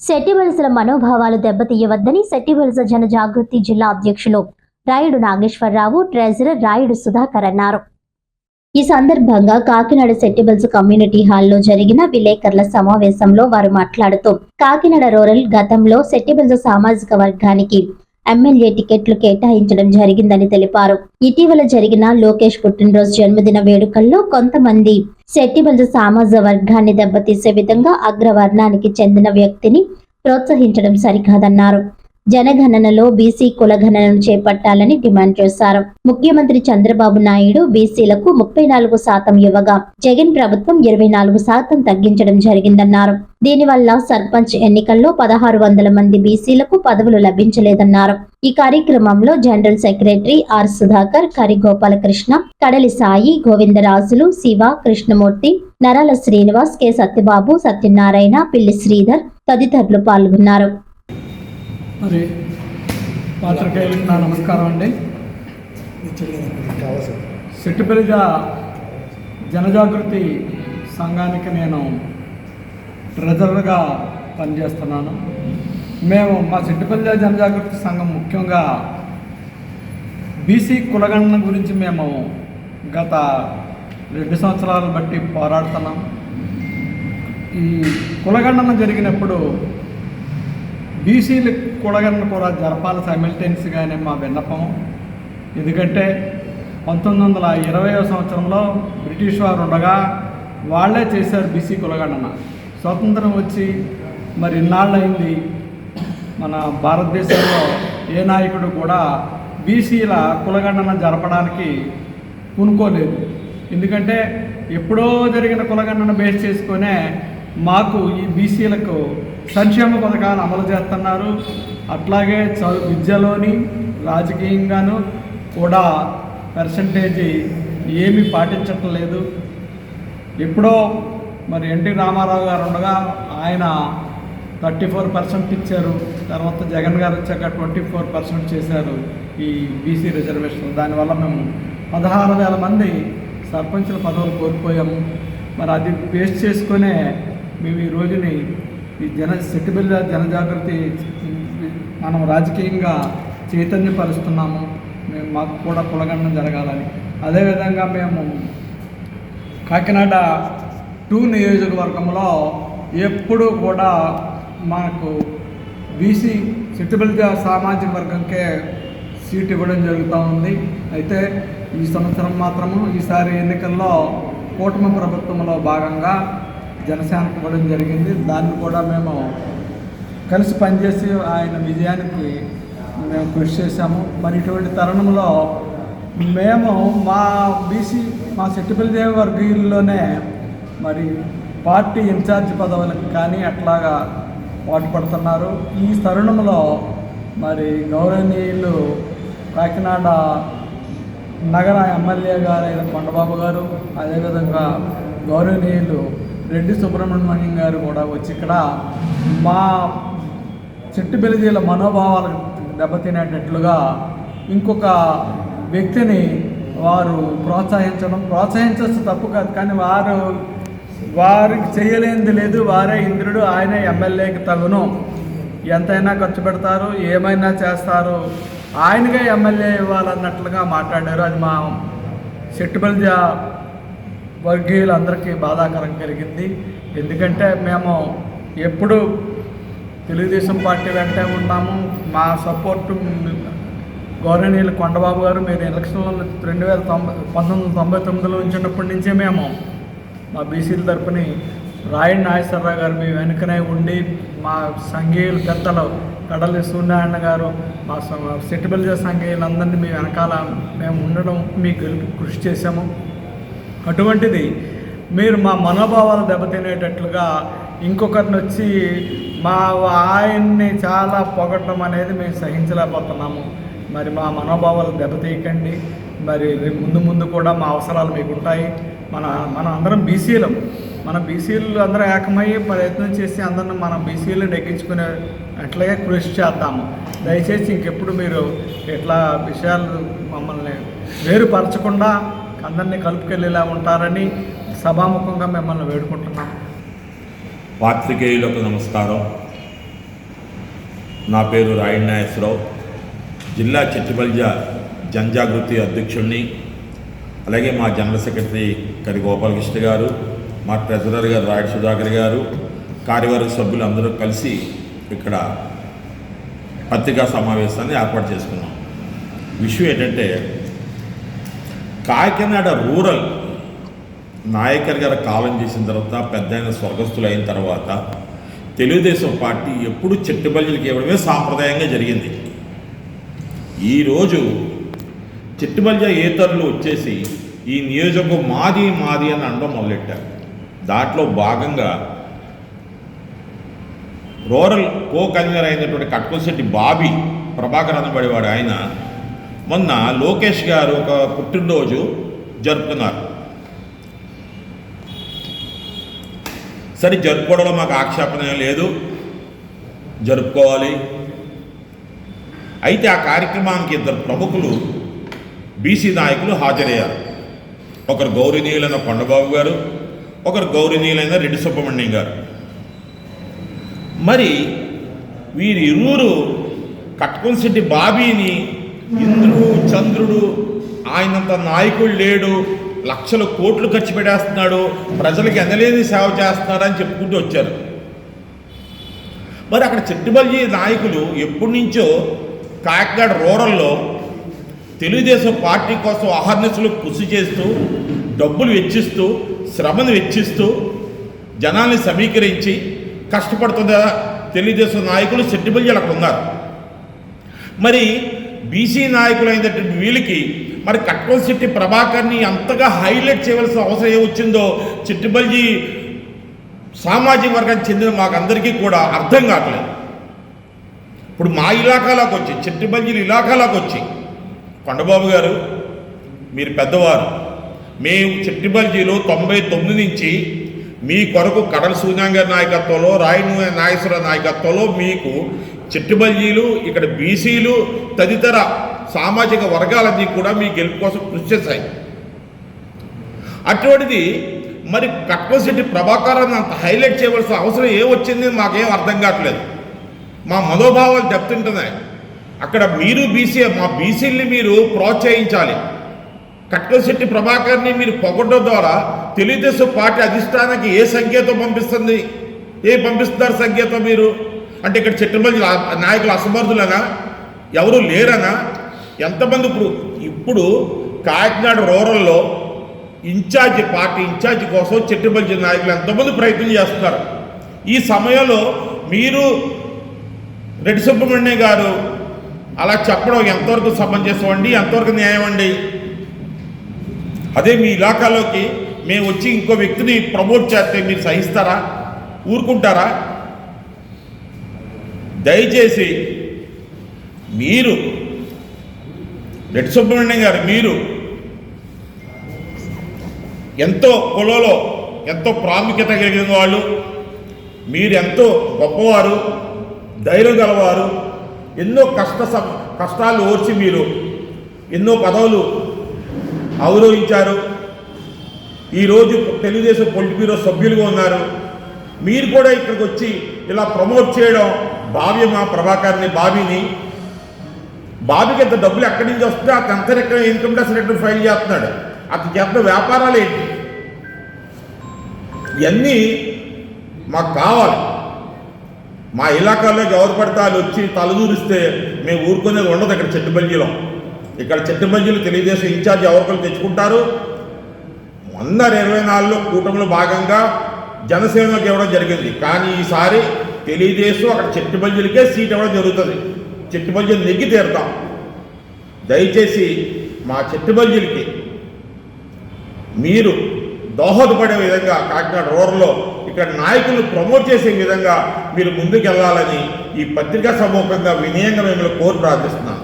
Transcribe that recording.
శెట్టివలసల మనోభావాలు దెబ్బతీయవద్దని శెట్టివలస జన జాగృతి జిల్లా అధ్యక్షులు రాయుడు నాగేశ్వరరావు ట్రెజరర్ రాయుడు సుధాకర్ అన్నారు. ఈ సందర్భంగా కాకినాడ సెట్టిబల్స్ కమ్యూనిటీ హాల్లో జరిగిన విలేకరుల సమావేశంలో వారు మాట్లాడుతూ కాకినాడ రూరల్ గతంలో సెట్టిబల్స్ సామాజిక వర్గానికి ఎమ్మెల్యే టికెట్లు కేటాయించడం జరిగిందని తెలిపారు. ఇటీవల జరిగిన లోకేష్ పుట్టినరోజు జన్మదిన వేడుకల్లో కొంతమంది శెట్టిబల్జ సామాజ వర్గాన్ని దెబ్బతీసే విధంగా అగ్రవర్ణానికి చెందిన వ్యక్తిని ప్రోత్సహించడం సరికాదన్నారు. జనగణనలో బీసీ కులగణనను చేపట్టాలని డిమాండ్ చేశారు. ముఖ్యమంత్రి చంద్రబాబు నాయుడు బీసీలకు ముప్పై నాలుగు శాతం ఇవ్వగా జగన్ ప్రభుత్వం ఇరవై నాలుగు శాతం తగ్గించడం జరిగిందన్నారు. దీనివల్ల సర్పంచ్ ఎన్నికల్లో పదహారు వందల మంది బీసీలకు పదవులు లభించలేదన్నారు. ఈ కార్యక్రమంలో జనరల్ సెక్రటరీ ఆర్ సుధాకర్ కరి గోపాలకృష్ణ కడలి సాయి గోవిందరాజులు శివ కృష్ణమూర్తి నరాల శ్రీనివాస్ కె సత్యబాబు సత్యనారాయణ పిల్లి శ్రీధర్ తదితరులు పాల్గొన్నారు. మరి పాత్రికేయులకు నా నమస్కారం అండి. సెట్టుబెలిజ జనజాగృతి సంఘానికి నేను ట్రెజరర్గా పనిచేస్తున్నాను. మేము మా సెట్టుబెలిజ జనజాగృతి సంఘం ముఖ్యంగా బీసీ కులగణన గురించి మేము గత రెండు సంవత్సరాలు బట్టి పోరాడుతున్నాం. ఈ కులగణన జరిగినప్పుడు బీసీలు కూడగలను కూడా జరపాలి సైమిల్టేనియస్గానే మా విన్నపం. ఎందుకంటే పంతొమ్మిది వందల ఇరవైవ సంవత్సరంలో బ్రిటిష్ వారు ఉండగా వాళ్ళే చేశారు బీసీ కులగణన. స్వతంత్రం వచ్చి మరి ఇన్నాళ్ళైంది మన భారతదేశంలో ఏ నాయకుడు కూడా బీసీల కులగణన జరపడానికి పూనుకోలేదు. ఎందుకంటే ఎప్పుడో జరిగిన కులగణన బేస్ చేసుకునే మాకు ఈ బీసీలకు సంక్షేమ పథకాలు అమలు చేస్తున్నారు. అట్లాగే చదువు విద్యలోని రాజకీయంగాను కూడా పర్సంటేజీ ఏమీ పాటించటం లేదు. ఎప్పుడో మరి ఎన్టీ రామారావు గారు ఉండగా ఆయన థర్టీ ఫోర్ పర్సెంట్ ఇచ్చారు. తర్వాత జగన్ గారు వచ్చాక ట్వంటీ ఫోర్ పర్సెంట్ చేశారు ఈ బీసీ రిజర్వేషన్. దానివల్ల మేము పదహారు వేల మంది సర్పంచుల పదవులు కోల్పోయాము. మరి అది బేస్ చేసుకునే మేము ఈ రోజుని ఈ జన సెట్టిబిల్ల జనజాగృతి మనం రాజకీయంగా చైతన్యపరుస్తున్నాము. మేము మాకు కూడా కులగండం జరగాలని. అదేవిధంగా మేము కాకినాడ టూ నియోజకవర్గంలో ఎప్పుడూ కూడా మాకు బీసీ సిట్టుబిల్జ సామాజిక వర్గంకే సీట్ ఇవ్వడం జరుగుతూ ఉంది. అయితే ఈ సంవత్సరం మాత్రము ఈసారి ఎన్నికల్లో కూటమి ప్రభుత్వంలో భాగంగా జనసేనకు ఇవ్వడం జరిగింది. దాన్ని కూడా మేము కలిసి పనిచేసి ఆయన విజయానికి మేము కృషి చేశాము. మరి ఇటువంటి తరుణంలో మేము మా బీసీ మా సెట్టిపల్లిదేవి వర్గీయుల్లోనే మరి పార్టీ ఇన్ఛార్జ్ పదవులకు కానీ అట్లాగా పాటుపడుతున్నారు ఈ తరుణంలో మరి గౌరవనీయులు కాకినాడ నగర ఎమ్మెల్యే గారైన కొండబాబు గారు అదేవిధంగా గౌరవనీయులు రెడ్డి సుబ్రహ్మణ్యం గారు కూడా వచ్చి ఇక్కడ మా చెట్టు బెలిజీల మనోభావాలకు దెబ్బతినేటట్లుగా ఇంకొక వ్యక్తిని వారు ప్రోత్సహించడం. ప్రోత్సహించవచ్చు తప్పు కాదు కానీ వారు వారికి చేయలేనిది లేదు. వారే ఇంద్రుడు ఆయనే ఎమ్మెల్యేకి తగును. ఎంతైనా ఖర్చు పెడతారు ఏమైనా చేస్తారు. ఆయనగా ఎమ్మెల్యే ఇవ్వాలన్నట్లుగా మాట్లాడారు. అది మా సెట్టుబల్జ వర్గీయులందరికీ బాధాకరం కలిగింది. ఎందుకంటే మేము ఎప్పుడు తెలుగుదేశం పార్టీ వెంటే ఉన్నాము. మా సపోర్టు గౌరవనీయులు కొండబాబు గారు మీరు ఎలక్షన్లో రెండు వేల తొంభై పంతొమ్మిది వందల తొంభై తొమ్మిదిలో ఉంచినప్పటి నుంచే మేము మా బీసీల తరపుని రాయన్ నాగేశ్వరరావు గారు మీ వెనుకనే ఉండి మా సంఘీయులు పెద్దలు కడలి సూర్యనారాయణ గారు మా సెటిబుల్ సంఘీయులందరినీ మీ వెనకాల మేము ఉండడం మీ గెలుపు కృషి చేశాము. అటువంటిది. మీరు మా మనోభావాలు దెబ్బతినేటట్లుగా ఇంకొకరిని వచ్చి మా ఆయన్ని చాలా పొగడటం అనేది మేము సహించలేకపోతున్నాము. మరి మా మనోభావాలు దెబ్బతీయకండి. మరి ముందు ముందు కూడా మా అవసరాలు మీకు ఉంటాయి మన మన అందరం బీసీలం. మన బీసీలు అందరూ ఏకమయ్యి ప్రయత్నం చేసి అందరిని మనం బీసీలు నెగ్గించుకునే అట్లాగే కృషి చేద్దాము. దయచేసి ఇంకెప్పుడు మీరు ఇట్లా విషయాలు మమ్మల్ని వేరుపరచకుండా అందరినీ కలుపుకెళ్ళేలా ఉంటారని సభాముఖంగా మిమ్మల్ని వేడుకుంటున్నాం. పాత్రికేయులకు నమస్కారం. నా పేరు రాయణ నాగేశ్వరరావు. జిల్లా చిట్టిబల్జ జనజాగృతి అధ్యక్షుడిని అలాగే మా జనరల్ సెక్రటరీ కరి గోపాలకృష్ణ గారు మా ట్రెజరర్ గారు రాయుడు సుధాకర్ గారు కార్యవర్గ సభ్యులు అందరూ కలిసి ఇక్కడ పత్రికా సమావేశాన్ని ఏర్పాటు చేసుకున్నాం. విషయం ఏంటంటే కాకినాడ రూరల్ నాయకర్ గారు కాలం చేసిన తర్వాత పెద్ద ఆయన స్వర్గస్థులు అయిన తర్వాత తెలుగుదేశం పార్టీ ఎప్పుడు చెట్టుబల్జులకి ఇవ్వడమే సాంప్రదాయంగా జరిగింది. ఈరోజు చెట్టుబల్జ ఏతరులు వచ్చేసి ఈ నియోజకవర్గం మాది మాది అని అనడం మొదలెట్టారు. దాంట్లో భాగంగా రూరల్ కో కన్వీనర్ అయినటువంటి కట్కోశెట్టి బాబీ ప్రభాకర్ అనబడేవాడు ఆయన మొన్న లోకేష్ గారు ఒక పుట్టినరోజు జరుపుకున్నారు సరే జరుపుకోవడంలో మాకు ఆక్షేపణ లేదు. జరుపుకోవాలి. అయితే ఆ కార్యక్రమానికి ఇద్దరు ప్రముఖులు బీసీ నాయకులు హాజరయ్యారు. ఒకరు గౌరవనీయులైన కొండబాబు గారు ఒకరు గౌరవనీయులైన రెడ్డి సుబ్రహ్మణ్యం గారు. మరి వీరి ఇరువురు కట్కొంశెట్టి బాబీని ఇంద్రుడు చంద్రుడు ఆయనంత నాయకుడు లేడు లక్షల కోట్లు ఖర్చు పెట్టేస్తున్నాడు ప్రజలకు ఎనలేని సేవ చేస్తున్నాడు అని చెప్పుకుంటూ వచ్చారు. మరి అక్కడ చెట్టుబల్జీ నాయకులు ఎప్పటి నుంచో కాకినాడ రూరల్లో తెలుగుదేశం పార్టీ కోసం అహర్నిశలు కృషి చేస్తూ డబ్బులు వెచ్చిస్తూ శ్రమను వెచ్చిస్తూ జనాల్ని సమీకరించి కష్టపడుతున్న తెలుగుదేశం నాయకులు చెట్టుబల్జీలు అక్కడ ఉన్నారు మరి బీసీ నాయకులైనటువంటి వీళ్ళకి మరి కట్కోల్ శెట్టి ప్రభాకర్ని అంతగా హైలైట్ చేయవలసిన అవసరం ఏమొచ్చిందో చిట్టుబల్జీ సామాజిక వర్గానికి చెందిన మాకందరికీ కూడా అర్థం కావట్లేదు. ఇప్పుడు మా ఇలాకాలోకి వచ్చి చిట్టుబల్జీల ఇలాకాలోకి వచ్చి కొండబాబు గారు మీరు పెద్దవారు మేము చిట్టిబల్జీలో తొంభై తొమ్మిది నుంచి మీ కొరకు కడల సూర్యం నాయకత్వంలో రాయను నాగేశ్వర నాయకత్వంలో మీకు చిట్టుబల్జీలు ఇక్కడ బీసీలు తదితర సామాజిక వర్గాలన్నీ కూడా మీ గెలుపు కోసం కృషి చేశాయి. అటువంటిది మరి కట్వశెట్టి ప్రభాకరాన్ని అంత హైలైట్ చేయవలసిన అవసరం ఏమొచ్చింది మాకేం అర్థం కావట్లేదు. మా మనోభావాలు దెబ్బతింటున్నాయి అక్కడ మీరు బీసీ మా బీసీల్ని మీరు ప్రోత్సహించాలి. కట్వశెట్టి ప్రభాకర్ని మీరు పొగడం ద్వారా తెలుగుదేశం పార్టీ అధిష్టానానికి ఏ సంకేతం పంపిస్తుంది? ఏ పంపిస్తున్నారు సంకేతం మీరు? అంటే ఇక్కడ చెట్టుమంది నాయకులు అసమర్థులనా? ఎవరు లేరనా? ఎంతమంది ఇప్పుడు? ఇప్పుడు కాకినాడ రూరల్లో ఇన్ఛార్జి పార్టీ ఇన్ఛార్జి కోసం చెట్టుపల్లి నాయకులు ఎంతమంది ప్రయత్నం చేస్తున్నారు? ఈ సమయంలో మీరు రెడ్డి సుబ్రహ్మణ్య గారు అలా చెప్పడం ఎంతవరకు సమంజసం అండి? ఎంతవరకు న్యాయం అండి? అదే మీ ఇలాకాలోకి మేము వచ్చి ఇంకో వ్యక్తిని ప్రమోట్ చేస్తే మీరు సహిస్తారా? ఊరుకుంటారా? దయచేసి మీరు. రెడ్డి సుబ్రహ్మణ్యం గారు మీరు. ఎంతో కులలో ఎంతో ప్రాముఖ్యత కలిగిన వాళ్ళు. మీరు ఎంతో గొప్పవారు ధైర్యం గలవారు. ఎన్నో కష్ట స- కష్టాలు ఓర్చి మీరు ఎన్నో పదవులు అవరోహించారు. ఈరోజు తెలుగుదేశం పొలిట్ బ్యూరో సభ్యులుగా ఉన్నారు. మీరు కూడా ఇక్కడికి వచ్చి ఇలా ప్రమోట్ చేయడం భావ్యమా ప్రభాకర్ని భావిని బాబుకి ఎంత డబ్బులు ఎక్కడి నుంచి వస్తుందో అతను అంతా ఎక్కడ ఇన్కమ్ ట్యాక్స్ రిటర్న్ ఫైల్ చేస్తున్నాడు. అతను చేస్తున్న వ్యాపారాలు ఏంటి? ఇవన్నీ మాకు కావాలి. మా ఇలాకాలోకి ఎవరు పడితే వాళ్ళు వచ్చి తలదూరిస్తే మేము ఊరుకునేది ఉండదు ఇక్కడ చెట్టుబల్జీలో ఇక్కడ చెట్టుబల్జీలు తెలుగుదేశం ఇన్ఛార్జ్ ఎవరికలు తెచ్చుకుంటారు? వంద ఇరవై నాలుగులో కూటమిలో భాగంగా జనసేనలోకి ఇవ్వడం జరిగింది. కానీ ఈసారి తెలుగుదేశం అక్కడ చెట్టుబల్జీలకే సీట్ ఇవ్వడం జరుగుతుంది. చెట్టుబల్జీలు నెగ్గి తీరుతాం. దయచేసి మా చెట్టుబల్జీలకి మీరు దోహదపడే విధంగా కాకినాడ రూరల్లో ఇక్కడ నాయకులు ప్రమోట్ చేసే విధంగా మీరు ముందుకెళ్ళాలని ఈ పత్రికా సమూహంగా వినయంగా మిమ్మల్ని కోరి ప్రార్థిస్తున్నాను.